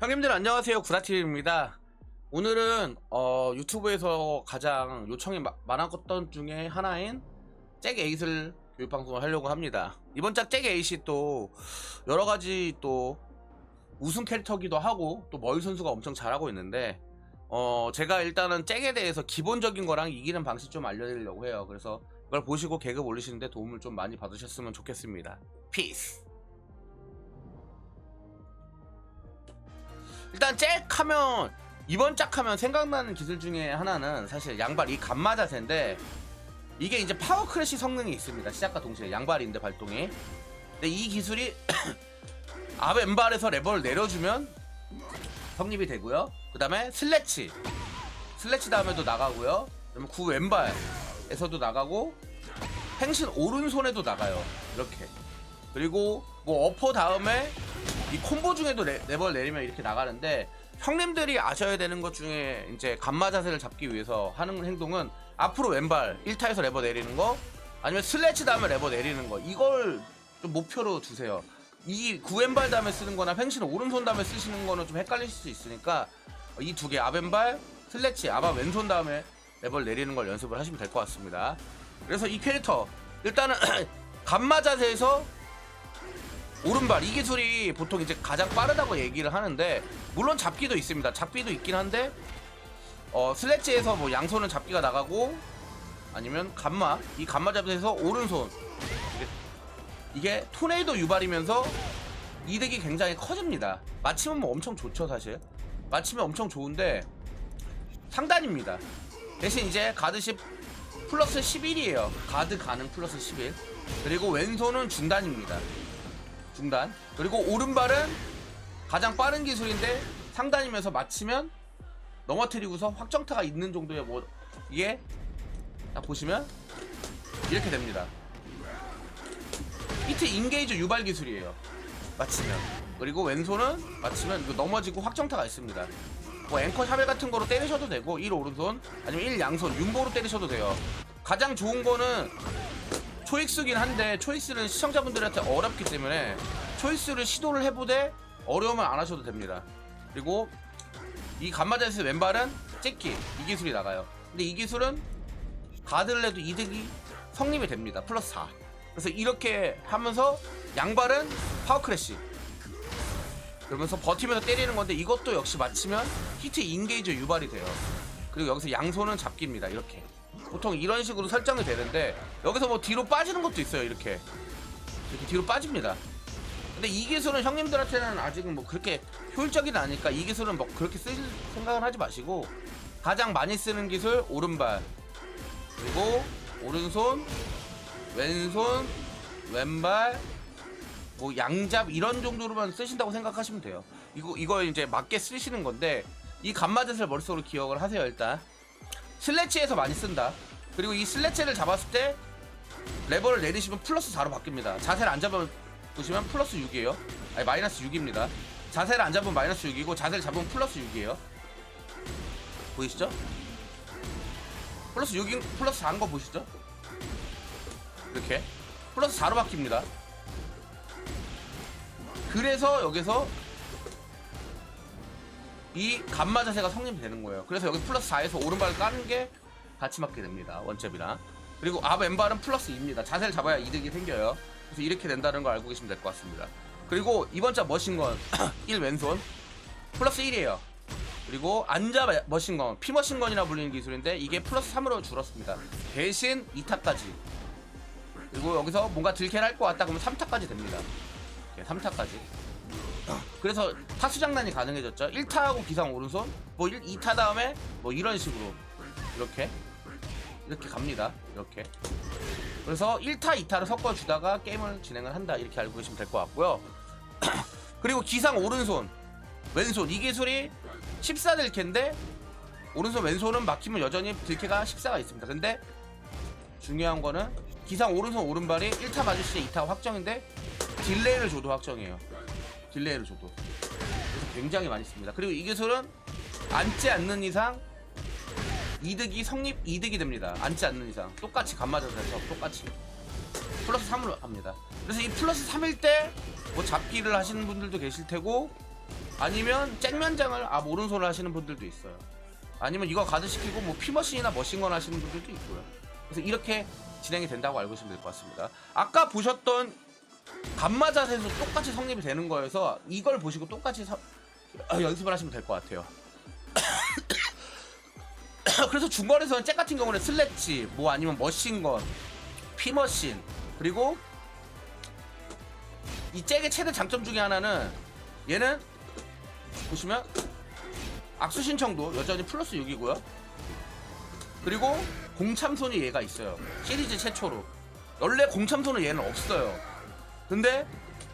형님들 안녕하세요. 구라TV입니다. 오늘은 어, 유튜브에서 가장 요청이 마- 많았던 중에 하나인 잭 에잇을 교육방송을 하려고 합니다. 이번 짝잭 에잇이 또 여러가지 또 우승 캐릭터기도 하고 또 머일 선수가 엄청 잘하고 있는데 어, 제가 일단은 잭에 대해서 기본적인 거랑 이기는 방식 좀 알려드리려고 해요. 그래서 이걸 보시고 계급 올리시는데 도움을 좀 많이 받으셨으면 좋겠습니다. 피스 일단 잭 하면 이번 짝 하면 생각나는 기술 중에 하나는 사실 양발 이 감마 자세인데 이게 이제 파워 크래시 성능이 있습니다. 시작과 동시에 양발인데 발동이. 근데 이 기술이 앞 왼발에서 레버를 내려주면 성립이 되고요. 그 다음에 슬래치. 슬래치 다음에도 나가고요. 그다음에 구 왼발에서도 나가고 행신 오른손에도 나가요. 이렇게. 그리고 뭐 어퍼 다음에 이 콤보 중에도 레, 레버를 내리면 이렇게 나가는데 형님들이 아셔야 되는 것 중에 이제 감마 자세를 잡기 위해서 하는 행동은 앞으로 왼발 1타에서 레버 내리는 거 아니면 슬래치 다음에 레버 내리는 거. 이걸 좀 목표로 두세요. 이 구왼발 다음에 쓰는 거나 횡신 오른손 다음에 쓰시는 거는 좀 헷갈리실 수 있으니까 이 두개 앞왼발 슬래치 아바 왼손 다음에 레버를 내리는 걸 연습을 하시면 될 것 같습니다 그래서 이 캐릭터 일단은 감마 자세에서 오른발 이 기술이 보통 이제 가장 빠르다고 얘기를 하는데 물론 잡기도 있습니다. 잡기도 있긴 한데 어 슬래치에서 뭐 양손은 잡기가 나가고 아니면 감마 이 감마 잡기에서 오른손 이게, 토네이도 유발이면서 이득이 굉장히 커집니다. 맞히면 뭐 엄청 좋죠 사실. 맞히면 엄청 좋은데 상단입니다. 대신 이제 가드 10 플러스 11이에요. 가드 가능 플러스 11. 그리고 왼손은 중단입니다. 중단 그리고 오른발은 가장 빠른 기술인데 상단이면서 맞히면 넘어뜨리고서 확정타가 있는 정도의 뭐 이게 딱 보시면 이렇게 됩니다 히트 인게이지 유발 기술이에요 맞히면 그리고 왼손은 맞히면 이거 넘어지고 확정타가 있습니다 뭐 앵커 샤벨 같은 거로 때리셔도 되고 1 오른손 아니면 1 양손 윤보로 때리셔도 돼요 가장 좋은 거는 초이스긴 한데 초이스는 시청자분들한테 어렵기 때문에 초이스를 시도를 해보되 어려우면 안 하셔도 됩니다. 그리고 이 감마자에서 왼발은 찍기 이 기술이 나가요. 근데 이 기술은 가드를 해도 이득이 성립이 됩니다. 플러스 4. 그래서 이렇게 하면서 양발은 파워 크래쉬 그러면서 버티면서 때리는 건데 이것도 역시 맞히면 히트 인게이지 유발이 돼요. 그리고 여기서 양손은 잡기입니다. 이렇게. 보통 이런 식으로 설정이 되는데 여기서 뭐 뒤로 빠지는 것도 있어요. 이렇게. 이렇게 뒤로 빠집니다. 근데 이 기술은 형님들한테는 아직은 뭐 그렇게 효율적이지 않으니까 이 기술은 뭐 그렇게 쓸 생각은 하지 마시고 가장 많이 쓰는 기술 오른발 그리고 오른손 왼손 왼발 뭐 양잡 이런 정도로만 쓰신다고 생각하시면 돼요. 이거 이거 이제 맞게 쓰시는 건데 이 감마젯을 머릿속으로 기억을 하세요 일단. 슬래치에서 많이 쓴다. 그리고 이 슬래치를 잡았을 때 레버를 내리시면 플러스 4로 바뀝니다. 자세를 안 잡으면 보시면 플러스 6이에요. 아니 마이너스 6입니다. 자세를 안 잡으면 마이너스 6이고 자세를 잡으면 플러스 6이에요. 보이시죠? 플러스 6인 플러스 4인 거 보시죠? 이렇게 플러스 4로 바뀝니다. 그래서 여기서 이 감마 자세가 성립이 되는 거예요. 그래서 여기 플러스 4에서 오른발을 까는 게 같이 맞게 됩니다. 원잽이랑. 그리고 앞 왼발은 플러스 2입니다. 자세를 잡아야 이득이 생겨요. 그래서 이렇게 된다는 걸 알고 계시면 될 것 같습니다. 그리고 이번 자 머신건 1 왼손 플러스 1이에요. 그리고 안자 머신건 피머신건이라 불리는 기술인데 이게 플러스 3으로 줄었습니다. 대신 2타까지. 그리고 여기서 뭔가 들킬 할것 같다 그러면 3타까지 됩니다. 이렇게 3타까지. 그래서 타수 장난이 가능해졌죠. 1타하고 기상 오른손, 뭐 1, 2타 다음에 뭐 이런 식으로 이렇게 이렇게 갑니다. 이렇게. 그래서 1타, 2타를 섞어주다가 게임을 진행을 한다 이렇게 알고 계시면 될 것 같고요. 그리고 기상 오른손, 왼손 이 기술이 14 들캐인데 오른손 왼손은 막히면 여전히 들캐가 14가 있습니다. 근데 중요한 거는 기상 오른손 오른발이 1타 맞을 때 2타 확정인데 딜레이를 줘도 확정이에요. 딜레이를 줘도 그래서 굉장히 많이 씁니다. 그리고 이 기술은 앉지 않는 이상 이득이 성립 이득이 됩니다. 앉지 않는 이상 똑같이 감마자세서 똑같이 플러스 3으로 합니다. 그래서 이 플러스 3일 때 뭐 잡기를 하시는 분들도 계실 테고 아니면 쨍면장을 아 오른손을 하시는 분들도 있어요. 아니면 이거 가드 시키고 뭐 피머신이나 머신건 하시는 분들도 있고요. 그래서 이렇게 진행이 된다고 알고 있으면 될 것 같습니다. 아까 보셨던 감마 자세에서 똑같이 성립이 되는 거여서 이걸 보시고 똑같이 서- 아, 연습을 하시면 될 것 같아요. 그래서 중거리에서는 잭 같은 경우는 슬래치, 뭐 아니면 머신건, 피머신, 그리고 이 잭의 최대 장점 중에 하나는 얘는 보시면 악수 신청도 여전히 플러스 6이고요. 그리고 공참손이 얘가 있어요. 시리즈 최초로. 원래 공참손은 얘는 없어요. 근데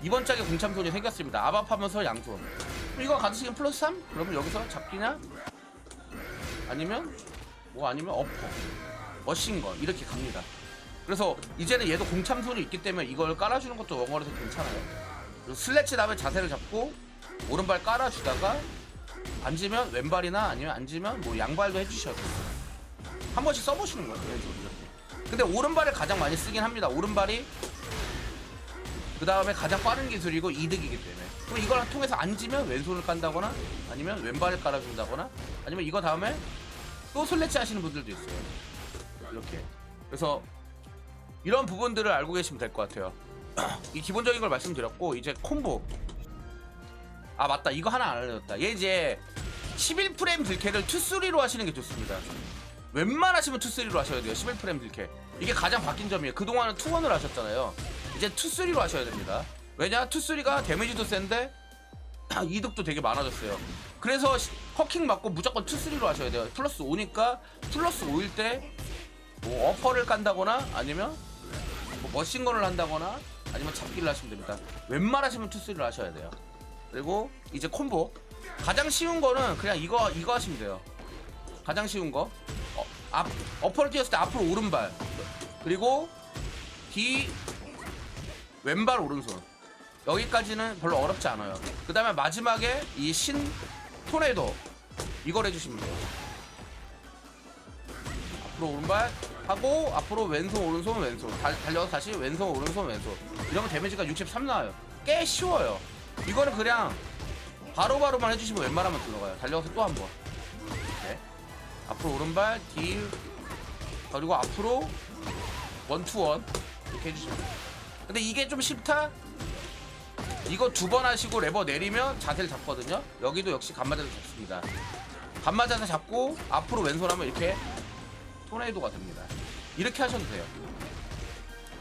이번 짝에 공참손이 생겼습니다. 아바하면서 양손. 이거 가드시긴 플러스 3? 그러면 여기서 잡기냐? 아니면 뭐 아니면 어퍼, 머신건 이렇게 갑니다. 그래서 이제는 얘도 공참손이 있기 때문에 이걸 깔아주는 것도 원거리에서 괜찮아요. 슬래치 다음에 자세를 잡고 오른발 깔아주다가 앉으면 왼발이나 아니면 앉으면 뭐 양발도 해주셔도 돼요. 한 번씩 써보시는 거예요. 이렇게. 근데 오른발을 가장 많이 쓰긴 합니다. 오른발이 그 다음에 가장 빠른 기술이고 이득이기 때문에. 그럼 이걸 통해서 앉으면 왼손을 깐다거나 아니면 왼발을 깔아준다거나 아니면 이거 다음에 또 슬래치 하시는 분들도 있어요. 이렇게. 그래서 이런 부분들을 알고 계시면 될 것 같아요. 이 기본적인 걸 말씀드렸고 이제 콤보. 아 맞다 이거 하나 안 알려줬다. 얘 이제 11프레임 들캐를 투3로 하시는 게 좋습니다. 웬만하시면 투3로 하셔야 돼요. 11프레임 들캐. 이게 가장 바뀐 점이에요. 그동안은 투1을 하셨잖아요. 이제 투3로 하셔야 됩니다. 왜냐? 투3가 데미지도 센데 이득도 되게 많아졌어요. 그래서 시- 퍼킹 맞고 무조건 투3로 하셔야 돼요. 플러스 5니까 플러스 5일 때 뭐 어퍼를 깐다거나 아니면 뭐 머신건을 한다거나 아니면 잡기를 하시면 됩니다. 웬만하시면 투스를 하셔야 돼요. 그리고 이제 콤보 가장 쉬운 거는 그냥 이거 이거 하시면 돼요. 가장 쉬운 거 어, 앞 어퍼를 뛰었을 때 앞으로 오른발 그리고 뒤 왼발 오른손. 여기까지는 별로 어렵지 않아요. 그 다음에 마지막에 이 신 토네이도 이걸 해주시면 돼요. 앞으로 오른발 하고 앞으로 왼손 오른손 왼손. 달, 달려서 다시 왼손 오른손 왼손. 이러면 데미지가 63 나와요. 꽤 쉬워요. 이거는 그냥 바로바로만 해주시면 웬만하면 들어가요. 달려서 또 한번. 이렇게 앞으로 오른발 뒤 그리고 앞으로 원투원. 이렇게 해주시면 돼요 근데 이게 좀 쉽다? 이거 두 번 하시고 레버 내리면 자세를 잡거든요 여기도 역시 간마자세 잡습니다 간마자세 잡고 앞으로 왼손 하면 이렇게 토네이도가 됩니다. 이렇게 하셔도 돼요.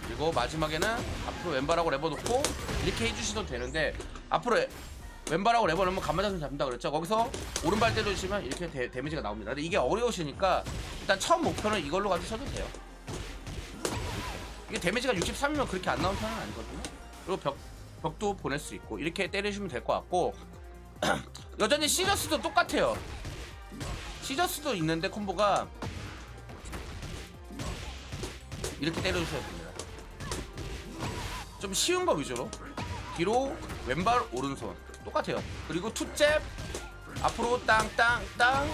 그리고 마지막에는 앞으로 왼발하고 레버 놓고 이렇게 해주셔도 되는데 앞으로 에- 왼발하고 레버 넣으면 감마자손 잡는다 그랬죠. 거기서 오른발 때려주시면 이렇게 데, 데미지가 나옵니다. 근데 이게 어려우시니까 일단 처음 목표는 이걸로 가주셔도 돼요. 이게 데미지가 63이면 그렇게 안 나오는 편은 아니거든요. 그리고 벽, 벽도 보낼 수 있고 이렇게 때리시면 될 것 같고 여전히 시저스도 똑같아요. 시저스도 있는데 콤보가 이렇게 때려주셔야 됩니다. 좀 쉬운 거 위주로 뒤로 왼발 오른손 똑같아요. 그리고 투잽 앞으로 땅땅땅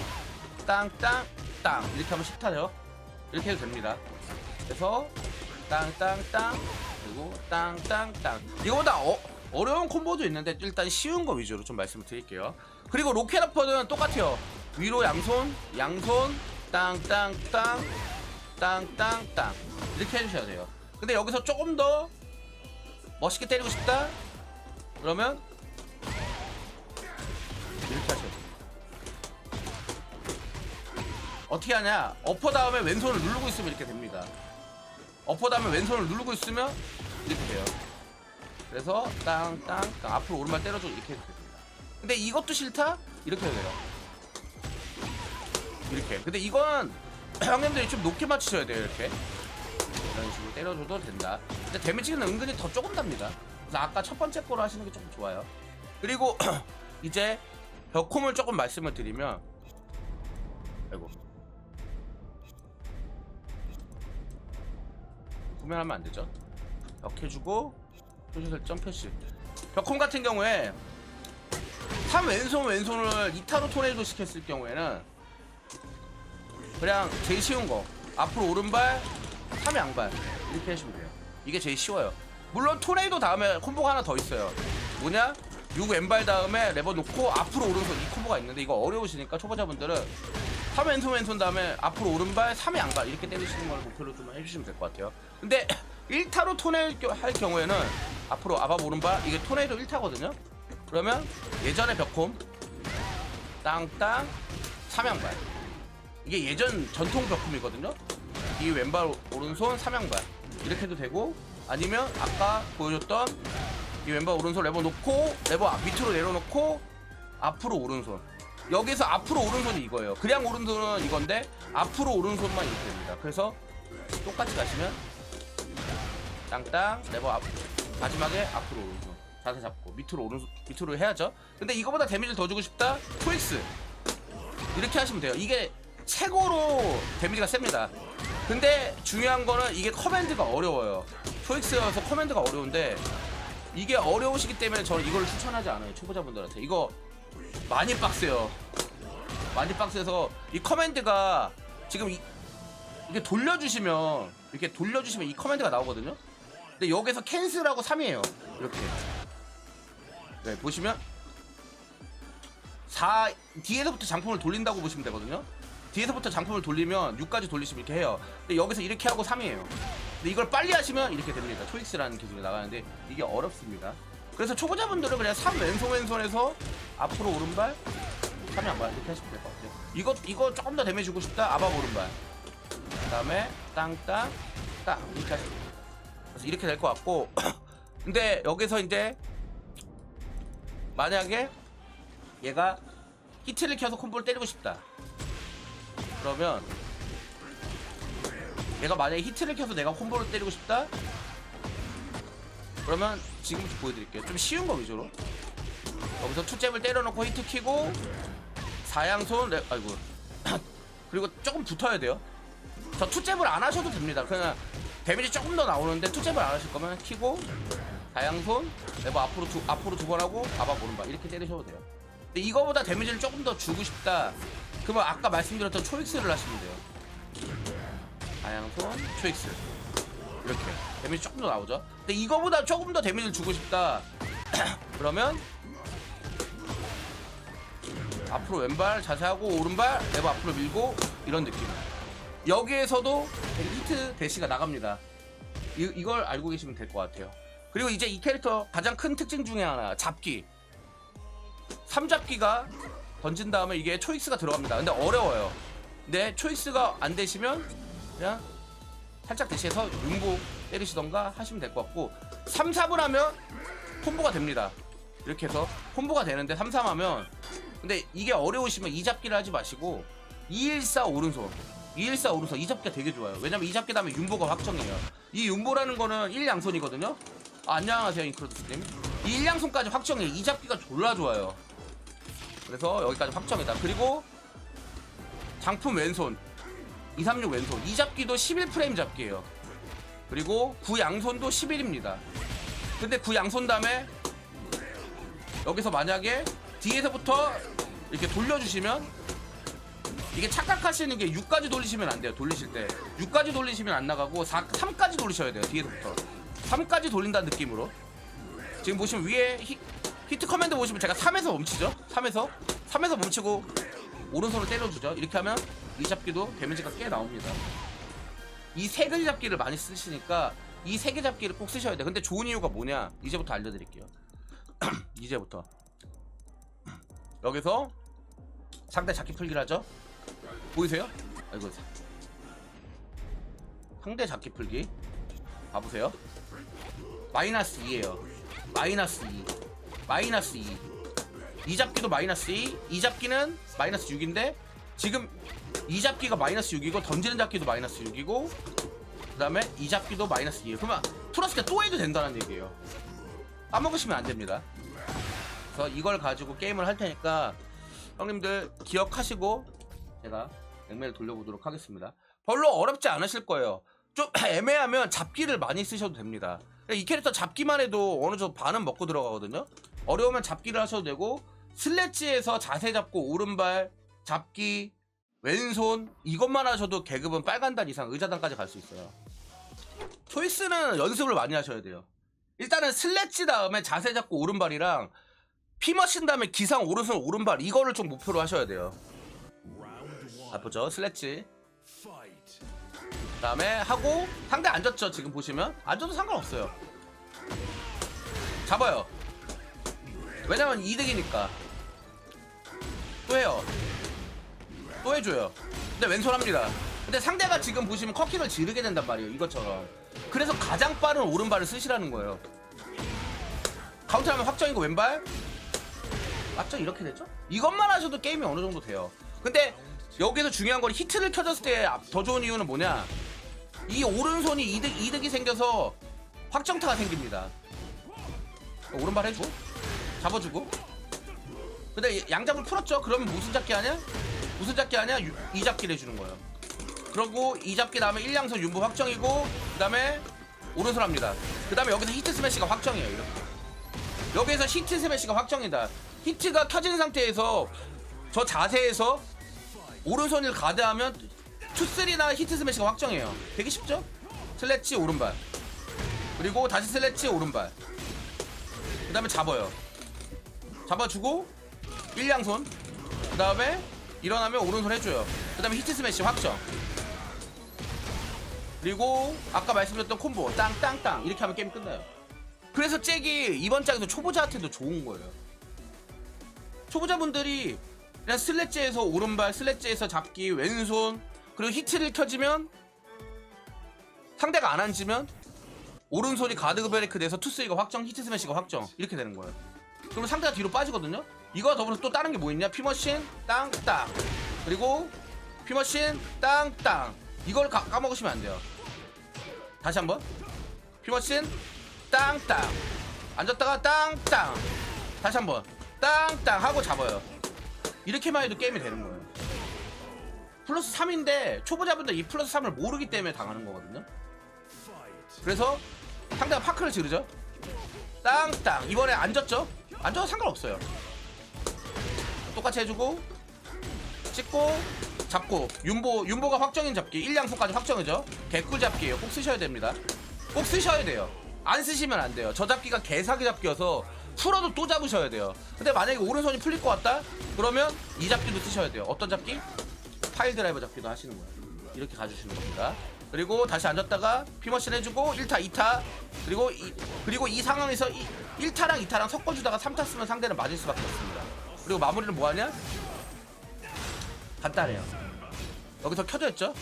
땅땅땅 이렇게 하면 쉽다죠. 이렇게 해도 됩니다. 그래서 땅땅땅 그리고 땅땅땅 이거보다 어, 어려운 콤보도 있는데 일단 쉬운 거 위주로 좀 말씀을 드릴게요. 그리고 로켓 어퍼는 똑같아요. 위로 양손 양손 땅땅땅 땅땅땅 이렇게 해주셔야 돼요. 근데 여기서 조금 더 멋있게 때리고 싶다? 그러면 이렇게 하셔야 돼요. 어떻게 하냐? 어퍼 다음에 왼손을 누르고 있으면 이렇게 됩니다. 어퍼 다음에 왼손을 누르고 있으면 이렇게 돼요. 그래서 땅땅땅 앞으로 오른발 때려줘 이렇게 해도 됩니다. 근데 이것도 싫다? 이렇게 해도 돼요. 이렇게. 근데 이건 형님들이 좀 높게 맞추셔야 돼요 이렇게 이런 식으로 때려줘도 된다 근데 데미지는 은근히 더 조금 답니다 그래서 아까 첫 번째 거로 하시는 게 조금 좋아요 그리고 이제 벽홈을 조금 말씀을 드리면 아이고 구매하면 안 되죠 벽 해주고 표시 설정 표시 벽홈 같은 경우에 3 왼손 왼손을 이타로 토네이도 시켰을 경우에는 그냥 제일 쉬운 거 앞으로 오른발 3 양발 이렇게 하시면 돼요 이게 제일 쉬워요. 물론 토네이도 다음에 콤보가 하나 더 있어요. 뭐냐? 6 왼발 다음에 레버 놓고 앞으로 오른손 이 콤보가 있는데 이거 어려우시니까 초보자분들은 3 왼손 왼손 다음에 앞으로 오른발 3의 양발 이렇게 때리시는 걸 목표로 좀 해주시면 될 것 같아요. 근데 1타로 토네이 할 경우에는 앞으로 아밥 오른발 이게 토네이도 1타거든요. 그러면 예전의 벽홈 땅땅 3양발 이게 예전 전통 벽홈이거든요. 이 왼발 오른손 3양발 이렇게 해도 되고 아니면 아까 보여줬던 이 왼발 오른손 레버 놓고 레버 앞- 밑으로 내려놓고 앞으로 오른손 여기서 앞으로 오른손이 이거예요. 그냥 오른손은 이건데 앞으로 오른손만 이렇게 됩니다. 그래서 똑같이 가시면 땅땅 레버 앞 마지막에 앞으로 오른손. 자세 잡고 밑으로 오른손 밑으로 해야죠. 근데 이거보다 데미지를 더 주고 싶다? 트윅스. 이렇게 하시면 돼요. 이게 최고로 데미지가 셉니다. 근데 중요한 거는 이게 커맨드가 어려워요. 트윅스여서 커맨드가 어려운데 이게 어려우시기 때문에 저는 이걸 추천하지 않아요. 초보자분들한테. 이거 많이 빡세요. 많이 빡세서 이 커맨드가 지금 이, 이게 돌려주시면 이렇게 돌려주시면 이 커맨드가 나오거든요? 근데 여기서 캔슬하고 3이에요. 이렇게. 네 보시면. 4 뒤에서부터 장품을 돌린다고 보시면 되거든요? 뒤에서부터 장품을 돌리면 6까지 돌리시면 이렇게 해요. 근데 여기서 이렇게 하고 3이에요. 근데 이걸 빨리 하시면 이렇게 됩니다. 초익스라는 기술이 나가는데 이게 어렵습니다. 그래서 초보자분들은 그냥 3 왼손 왼손에서 앞으로 오른발? 3 양발 이렇게 하시면 될 것 같아요. 이거 이거 조금 더 데미지 주고 싶다? 아밥 오른발. 그 다음에 땅땅 땅. 이렇게 하시면 돼요. 그래서 이렇게 될 것 같고. 근데 여기서 이제 만약에 얘가 히트를 켜서 콤보를 때리고 싶다. 그러면 얘가 만약에 히트를 켜서 내가 콤보를 때리고 싶다? 그러면 지금부터 보여드릴게요. 좀 쉬운 거 위주로 여기서 투잽을 때려놓고 히트 키고 사양손 레... 아이고. 그리고 조금 붙어야 돼요. 저 투잽을 안 하셔도 됩니다. 그냥 데미지 조금 더 나오는데 투잽을 안 하실 거면 키고 다양손 레버 앞으로 두, 앞으로 두 번 하고 아바 오른발 이렇게 때리셔도 돼요. 근데 이거보다 데미지를 조금 더 주고 싶다. 그러면 아까 말씀드렸던 초익스를 하시면 돼요. 다양손 초익스. 이렇게. 데미지 조금 더 나오죠. 근데 이거보다 조금 더 데미지를 주고 싶다. 그러면 앞으로 왼발 자세하고 오른발 레버 앞으로 밀고 이런 느낌. 여기에서도 히트 대시가 나갑니다. 이, 이걸 알고 계시면 될 것 같아요. 그리고 이제 이 캐릭터 가장 큰 특징 중에 하나 잡기. 삼잡기가 던진 다음에 이게 초이스가 들어갑니다. 근데 어려워요. 근데 초이스가 안 되시면 그냥 살짝 대시해서 융보 때리시던가 하시면 될 것 같고 3, 4분 하면 콤보가 됩니다. 이렇게 해서 콤보가 되는데 3, 3 하면 근데 이게 어려우시면 이 잡기를 하지 마시고 214 오른손. 214 오른손. 이 잡기가 되게 좋아요. 왜냐면 이 잡기 다음에 윤보가 확정이에요. 이 윤보라는 거는 1양손이거든요? 아, 안녕하세요 인크로드님. 이 1양손까지 확정해 이 잡기가 졸라 좋아요. 그래서 여기까지 확정이다. 그리고 장품 왼손. 236 왼손. 이 잡기도 11프레임 잡기예요. 그리고 구 양손도 11입니다. 근데 구 양손 다음에 여기서 만약에 뒤에서부터 이렇게 돌려주시면 이게 착각하시는 게 6까지 돌리시면 안 돼요 돌리실 때. 6까지 돌리시면 안 나가고 4, 3까지 돌리셔야 돼요 뒤에서부터. 3까지 돌린다는 느낌으로. 지금 보시면 위에 히, 히트 커맨드 보시면 제가 3에서 멈추죠? 3에서? 3에서 멈추고 오른손을 때려주죠. 이렇게 하면 이 잡기도 데미지가 꽤 나옵니다. 이 세 개 잡기를 많이 쓰시니까 이 세 개 잡기를 꼭 쓰셔야 돼요. 근데 좋은 이유가 뭐냐? 이제부터 알려드릴게요. 이제부터 여기서 상대 잡기 풀기를 하죠? 보이세요? 아이고. 상대 잡기 풀기. 봐보세요. 마이너스 2에요. 마이너스 2 마이너스 2 이 잡기도 마이너스 2, 이 잡기는 마이너스 6인데 지금 이 잡기가 마이너스 6이고 던지는 잡기도 마이너스 6이고 그 다음에 이 잡기도 마이너스 2에요. 그러면 플러스가 또 해도 된다는 얘기예요. 까먹으시면 안 됩니다 그래서 이걸 가지고 게임을 할 테니까 형님들 기억하시고 제가 액매를 돌려보도록 하겠습니다. 별로 어렵지 않으실 거예요. 좀 애매하면 잡기를 많이 쓰셔도 됩니다. 이 캐릭터 잡기만 해도 어느 정도 반은 먹고 들어가거든요. 어려우면 잡기를 하셔도 되고 슬래치에서 자세 잡고 오른발 잡기 왼손 이것만 하셔도 계급은 빨간단 이상 의자단까지 갈 수 있어요. 초이스는 연습을 많이 하셔야 돼요. 일단은 슬래치 다음에 자세 잡고 오른발이랑 피머신 다음에 기상 오른손 오른발 이거를 좀 목표로 하셔야 돼요. 아프죠? 슬래치. 다음에 하고 상대 앉았죠 지금 보시면 앉아도 상관없어요. 잡아요. 왜냐면 이득이니까. 또 해요. 또 해줘요. 근데 왼손 합니다. 근데 상대가 지금 보시면 커킹을 지르게 된단 말이에요. 이것처럼. 그래서 가장 빠른 오른발을 쓰시라는 거예요. 카운트하면 확정이고 왼발. 맞죠? 이렇게 되죠? 이것만 하셔도 게임이 어느 정도 돼요. 근데 여기서 중요한 건 히트를 켜졌을 때 더 좋은 이유는 뭐냐? 이 오른손이 이득, 이득이 생겨서 확정타가 생깁니다. 오른발 해주고 잡아주고 근데 양잡을 풀었죠? 그러면 무슨 잡기 하냐? 무슨 잡기 하냐? 유- 이 잡기를 해주는 거예요. 그러고 이 잡기 다음에 1양손 윤부 확정이고 그 다음에 오른손 합니다. 그 다음에 여기서 히트 스매시가 확정이에요. 이렇게. 여기에서 히트 스매시가 확정이다. 히트가 켜진 상태에서 저 자세에서 오른손을 가드하면 투쓰리나 히트 스매시가 확정이에요. 되게 쉽죠? 슬래치 오른발 그리고 다시 슬래치 오른발 그 다음에 잡아요. 잡아주고 1양손 그 다음에 일어나면 오른손 해줘요. 그 다음에 히트 스매시 확정 그리고 아까 말씀드렸던 콤보 땅땅땅 이렇게 하면 게임 끝나요. 그래서 잭이 이번 짝에서 초보자한테도 좋은 거예요. 초보자분들이 그냥 슬래지에서 오른발, 슬래지에서 잡기, 왼손 그리고 히트를 켜지면 상대가 안 앉으면 오른손이 가드 브레이크 돼서 투스이가 확정, 히트 스매시가 확정 이렇게 되는 거예요. 그러면 상대가 뒤로 빠지거든요. 이거와 더불어서 또 다른 게 뭐 있냐? 피머신 땅땅 그리고 피머신 땅땅 이걸 가- 까먹으시면 안 돼요. 다시 한번 피머신 땅땅 앉았다가 땅땅 다시 한번 땅땅 하고 잡아요. 이렇게만 해도 게임이 되는 거예요. 플러스 3인데 초보자분들 이 플러스 3을 모르기 때문에 당하는 거거든요. 그래서 상대가 파크를 지르죠. 땅땅 이번에 앉았죠? 앉아도 상관없어요. 똑같이 해주고 찍고 잡고 윤보 윤보가 확정인 잡기 1양수까지 확정이죠. 개꿀 잡기예요. 꼭 쓰셔야 됩니다. 꼭 쓰셔야 돼요. 안 쓰시면 안 돼요. 저 잡기가 개사기 잡기여서 풀어도 또 잡으셔야 돼요. 근데 만약에 오른손이 풀릴 것 같다? 그러면 이 잡기도 쓰셔야 돼요. 어떤 잡기? 파일 드라이버 잡기도 하시는 거예요. 이렇게 가주시는 겁니다. 그리고 다시 앉았다가 피머신 해주고 1타, 2타 그리고 이, 그리고 이 상황에서 이, 1타랑 2타랑 섞어주다가 3타 쓰면 상대는 맞을 수밖에 없습니다. 그리고 마무리는 뭐하냐? 간단해요. 여기서 켜져 있죠?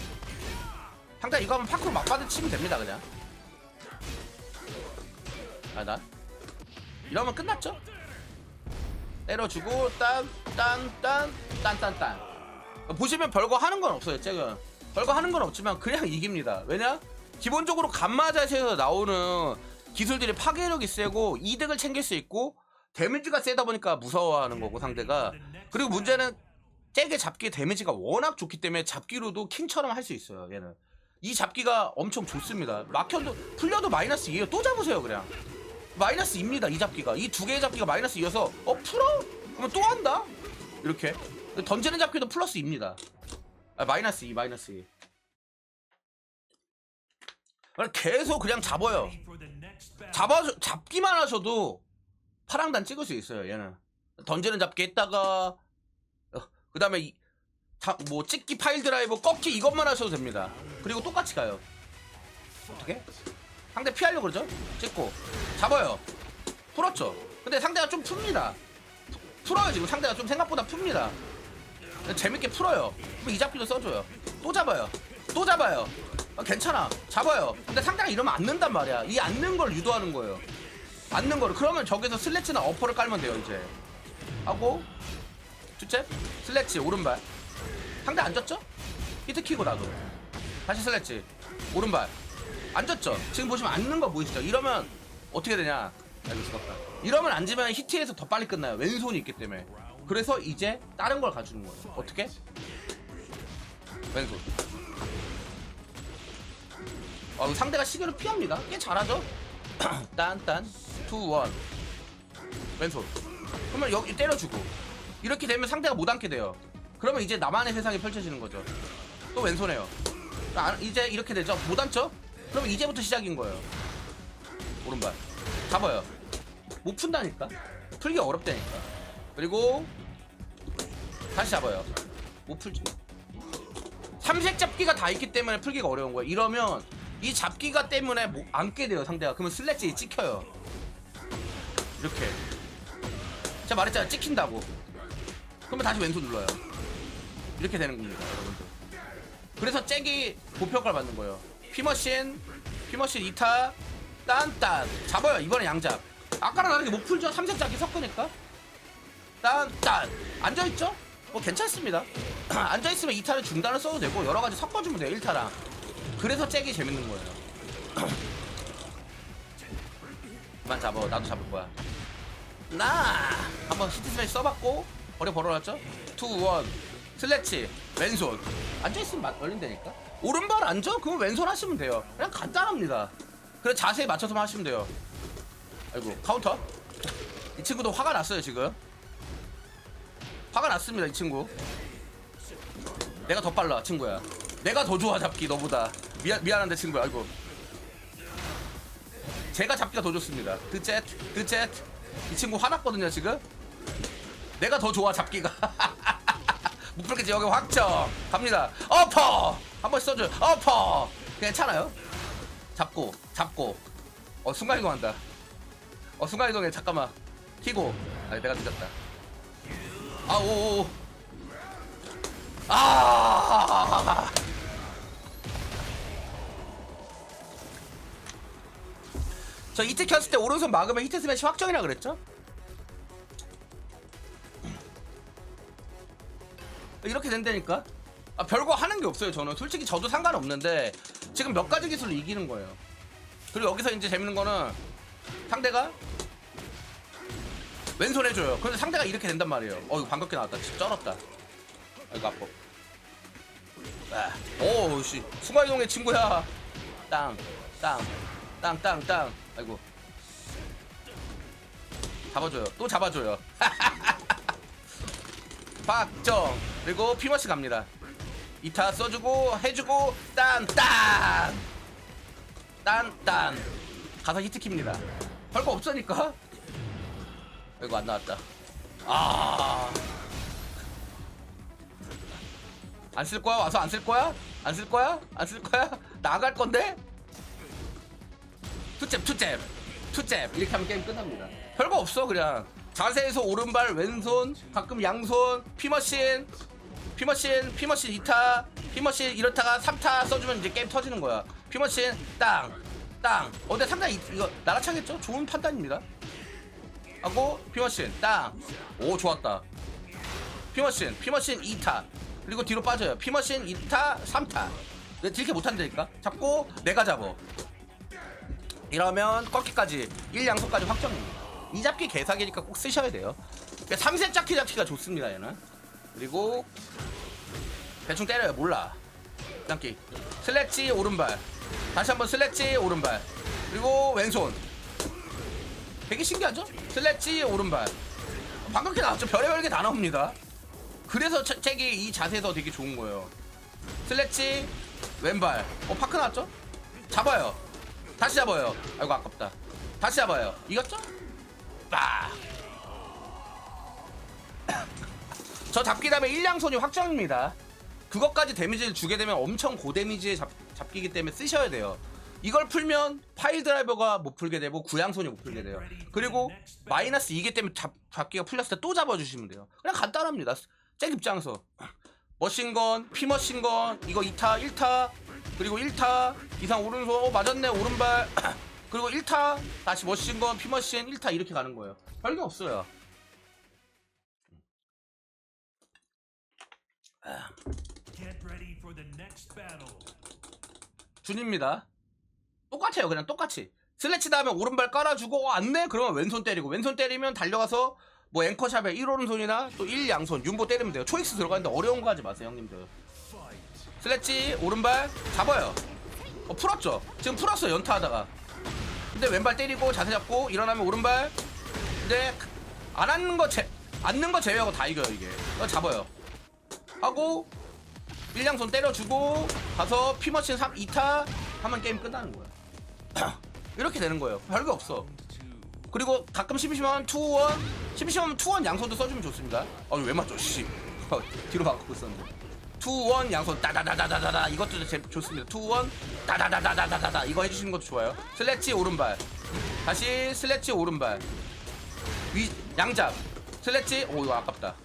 상대 이거 하면 파크로 막받아 치면 됩니다 그냥. 아 나. 이러면 끝났죠? 때려주고 딴딴딴딴딴딴. 보시면 별거 하는 건 없어요 잭은. 별거 하는 건 없지만 그냥 이깁니다. 왜냐? 기본적으로 감마 자세에서 나오는 기술들이 파괴력이 세고 이득을 챙길 수 있고 데미지가 세다 보니까 무서워하는 거고 상대가. 그리고 문제는 잭의 잡기 데미지가 워낙 좋기 때문에 잡기로도 킹처럼 할 수 있어요 얘는. 이 잡기가 엄청 좋습니다. 막혀도 풀려도 마이너스 2에요. 또 잡으세요 그냥 마이너스 2입니다 이 잡기가. 이 두 개의 잡기가 마이너스 2여서 어 풀어? 그러면 또 한다? 이렇게. 던지는 잡기도 플러스 2입니다. 아, 마이너스 2 마이너스 2 그냥 계속 그냥 잡아요. 잡아 잡기만 하셔도 파랑단 찍을 수 있어요 얘는. 던지는 잡기 했다가 그 다음에 뭐 찍기 파일 드라이브 꺾기 이것만 하셔도 됩니다. 그리고 똑같이 가요. 어떻게? 상대 피하려고 그러죠? 찍고. 잡아요. 풀었죠? 근데 상대가 좀 풉니다. 푸- 풀어요 지금. 상대가 좀 생각보다 풉니다. 재밌게 풀어요. 그럼 이 잡기도 써줘요. 또 잡아요. 또 잡아요. 아, 괜찮아. 잡아요. 근데 상대가 이러면 앉는단 말이야. 이 앉는 걸 유도하는 거예요. 앉는 거를. 그러면 저기서 슬래치나 어퍼를 깔면 돼요 이제. 하고 투잽. 슬래치 오른발. 상대 앉았죠? 히트 키고 나도. 다시 슬래치. 오른발 앉았죠? 지금 보시면 앉는 거 보이시죠? 이러면 어떻게 되냐? 아이고 죽었다. 이러면 앉으면 히트에서 더 빨리 끝나요. 왼손이 있기 때문에. 그래서 이제 다른 걸 가주는 거예요. 어떻게? 왼손. 아, 이거 상대가 시계를 피합니다. 꽤 잘하죠? 딴딴 투원 왼손. 그러면 여기 때려주고 이렇게 되면 상대가 못 앉게 돼요. 그러면 이제 나만의 세상이 펼쳐지는 거죠. 또 왼손해요. 아, 이제 이렇게 되죠. 못 앉죠? 그럼 이제부터 시작인 거예요. 오른발 잡아요. 못 푼다니까. 풀기 어렵다니까. 그리고 다시 잡아요. 못 풀지. 삼색 잡기가 다 있기 때문에 풀기가 어려운 거예요. 이러면 이 잡기가 때문에 못 안게 돼요 상대가. 그러면 슬래지 찍혀요. 이렇게. 제가 말했잖아 요. 찍힌다고. 그러면 다시 왼손 눌러요. 이렇게 되는 겁니다, 여러분들. 그래서 잭이 고평가를 받는 거예요. 피머신, 피머신 2타, 딴딴. 잡아요. 이번에 양잡. 아까랑 다르게 못 풀죠? 삼색 잡기 섞으니까. 딴딴. 앉아있죠? 뭐 괜찮습니다. 앉아있으면 2타를 중단을 써도 되고 여러 가지 섞어주면 돼요. 1타랑. 그래서 잭이 재밌는 거예요. 그만 잡어. 나도 잡을 거야. 나 한번 히트 스매시 써봤고 버려 벌어놨죠? 투원 슬래치 왼손 앉아있으면 맞 걸린다니까 오른발 앉아? 그럼 왼손 하시면 돼요. 그냥 간단합니다. 그래 자세에 맞춰서 만 하시면 돼요. 아이고 카운터. 이 친구도 화가 났어요 지금. 화가 났습니다 이 친구. 내가 더 빨라 친구야. 내가 더 좋아 잡기 너보다. 미안, 미안한데 친구야. 아이고. 제가 잡기가 더 좋습니다. 드젯 드젯 이 친구 화났거든요 지금. 내가 더 좋아 잡기가. 못 풀겠지 여기 확정. 갑니다. 어퍼 한 번 써줘요. 어퍼 괜찮아요. 잡고 잡고. 어 순간이동한다. 어 순간이동해. 잠깐만. 키고. 아 내가 늦었다. 아 오오 아! 저 히트 켰을 때 오른손 막으면 히트 스매시 확정이라 그랬죠? 이렇게 된다니까? 아, 별거 하는 게 없어요, 저는. 솔직히 저도 상관없는데, 지금 몇 가지 기술로 이기는 거예요. 그리고 여기서 이제 재밌는 거는, 상대가 왼손 해줘요. 그런데 상대가 이렇게 된단 말이에요. 어, 이거 반갑게 나왔다. 진짜 쩔었다. 아이고, 아파. 아, 오, 씨. 순간이동의 친구야. 땅, 땅, 땅, 땅, 땅. 아이고. 잡아줘요. 또 잡아줘요. 박정 그리고 피머시 갑니다 2타 써주고 해주고 딴딴 딴딴 가서 히트킵니다 별거 없으니까 이거 안 나왔다 아. 안 쓸 거야? 와서 안 쓸 거야? 안 쓸 거야? 안 쓸 거야? 나갈 건데? 투잽 투잽 투잽 이렇게 하면 게임 끝납니다 별거 없어 그냥 자세에서 오른발 왼손 가끔 양손 피머신 피머신 피머신 2타 피머신 이렇다가 3타 써주면 이제 게임 터지는 거야. 피머신 땅땅. 어 근데 상당히 이- 이거 날아차겠죠? 좋은 판단입니다. 하고 피머신 땅오 좋았다. 피머신 피머신 2타. 그리고 뒤로 빠져요. 피머신 2타 3타. 근데 딜캐 못한다니까? 잡고 내가 잡어. 이러면 꺾기까지 1양손까지 확정입니다. 이 잡기 개사기니까 꼭 쓰셔야 돼요. 그러니까 3세 잡기 잡기가 좋습니다 얘는 그리고 대충 때려요. 몰라. 잡기. 슬래치 오른발. 다시 한번 슬래치 오른발. 그리고 왼손. 되게 신기하죠? 슬래치 오른발. 방금 게 나왔죠? 별의별 게 다 나옵니다. 그래서 책- 책이 이 자세에서 되게 좋은 거예요. 슬래치 왼발. 어 파크 나왔죠? 잡아요. 다시 잡아요. 아이고 아깝다. 다시 잡아요. 이겼죠? 빠. 저 잡기 다음에 일량손이 확정입니다. 그것까지 데미지를 주게 되면 엄청 고데미지의 잡, 잡기이기 때문에 쓰셔야 돼요. 이걸 풀면 파일 드라이버가 못 풀게 되고 구양손이 못 풀게 돼요. 그리고 마이너스 2기 때문에 잡, 잡기가 풀렸을 때 또 잡아주시면 돼요. 그냥 간단합니다. 잭 입장에서. 머신건, 피머신건, 이거 2타, 1타, 그리고 1타, 이상 오른손, 어, 맞았네, 오른발, 그리고 1타, 다시 머신건, 피머신, 1타 이렇게 가는 거예요. 별게 없어요. 준입니다. 똑같아요, 그냥 똑같이. 슬래치 다음에 오른발 깔아주고, 어, 안 내? 그러면 왼손 때리고, 왼손 때리면 달려가서 뭐 앵커샵에 1 오른손이나 또 1 양손, 윤보 때리면 돼요. 초익스 들어가는데 어려운 거 하지 마세요, 형님들. 슬래치 오른발 잡아요. 어 풀었죠. 지금 풀었어 연타하다가. 근데 왼발 때리고 자세 잡고 일어나면 오른발. 근데 안 앉는 거 제, 앉는 거 제외하고 다 이겨요 이게. 어, 잡아요. 하고 일량손 때려주고 가서 피머신 3 2타 하면 게임 끝나는 거야. 이렇게 되는 거예요. 별게 없어. 그리고 가끔 심심하면 투원 심심하면 투원 양손도 써주면 좋습니다. 아니 왜 맞죠? 씨. 어, 뒤로 바꾸고 있었는데. 투원 양손 따다다다다다다 이것도 제, 좋습니다. 투원 따다다다다다다 이거 해주시는 것도 좋아요. 슬래치 오른발 다시 슬래치 오른발 위 양잡 슬래치 오 이거 아깝다.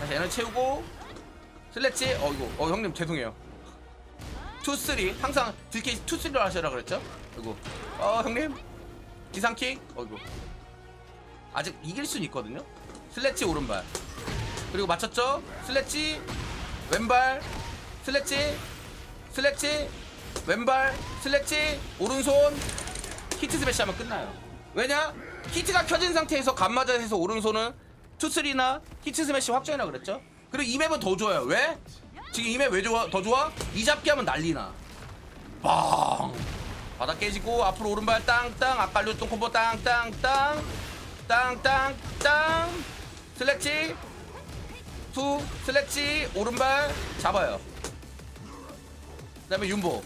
다시 에너지 채우고 슬래치. 어 이거. 어 형님 죄송해요. 투쓰리. 항상 들키 투쓰리로 하시라 그랬죠? 이거 어 형님. 기상킥 어이구 아직 이길 수는 있거든요? 슬래치 오른발. 그리고 맞췄죠? 슬래치. 왼발. 슬래치. 슬래치. 왼발. 슬래치. 오른손. 히트 스매시 하면 끝나요. 왜냐? 히트가 켜진 상태에서 감마자에서 오른손은 투쓰리나 히트 스매시 확정이라 그랬죠? 그리고 이 맵은 더 좋아요. 왜? 지금 이 맵 왜 좋아? 더 좋아? 이 잡기 하면 난리나. 빵. 바닥 깨지고 앞으로 오른발 땅땅 아까류 똥 콤보 땅땅땅. 땅땅땅. 슬래치. 투 슬래치. 오른발 잡아요. 그 다음에 윤보.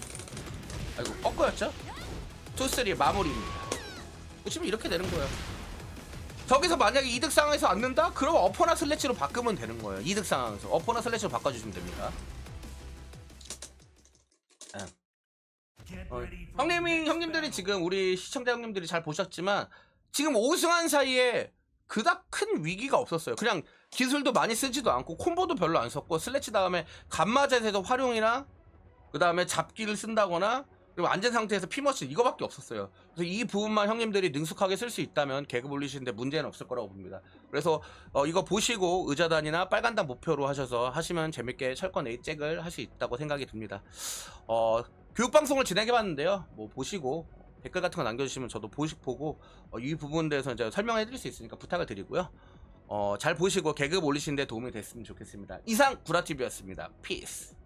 아이고 꺾어였죠? 투 쓰리 마무리입니다. 보시면 이렇게 되는 거예요 저기서 만약에 이득 상황에서 앉는다? 그럼 어퍼나 슬래치로 바꾸면 되는 거예요 이득 상황에서 어퍼나 슬래치로 바꿔주시면 됩니다 응. Get 어, next 형님들이. 지금 우리 시청자 형님들이 잘 보셨지만 지금 오승한 사이에 그닥 큰 위기가 없었어요. 그냥 기술도 많이 쓰지도 않고 콤보도 별로 안 썼고 슬래치 다음에 감마젯에서 활용이나 그 다음에 잡기를 쓴다거나 그리고 안전 상태에서 피머치 이거밖에 없었어요. 그래서 이 부분만 형님들이 능숙하게 쓸 수 있다면 계급 올리시는데 문제는 없을 거라고 봅니다. 그래서 어, 이거 보시고 의자단이나 빨간단 목표로 하셔서 하시면 재밌게 철권 A 잭을 할 수 있다고 생각이 듭니다. 어, 교육 방송을 진행해봤는데요. 뭐 보시고 댓글 같은 거 남겨주시면 저도 보시 보고 어, 이 부분에 대해서 이제 설명해드릴 수 있으니까 부탁을 드리고요. 어, 잘 보시고 계급 올리시는데 도움이 됐으면 좋겠습니다. 이상 구라TV였습니다. 피스.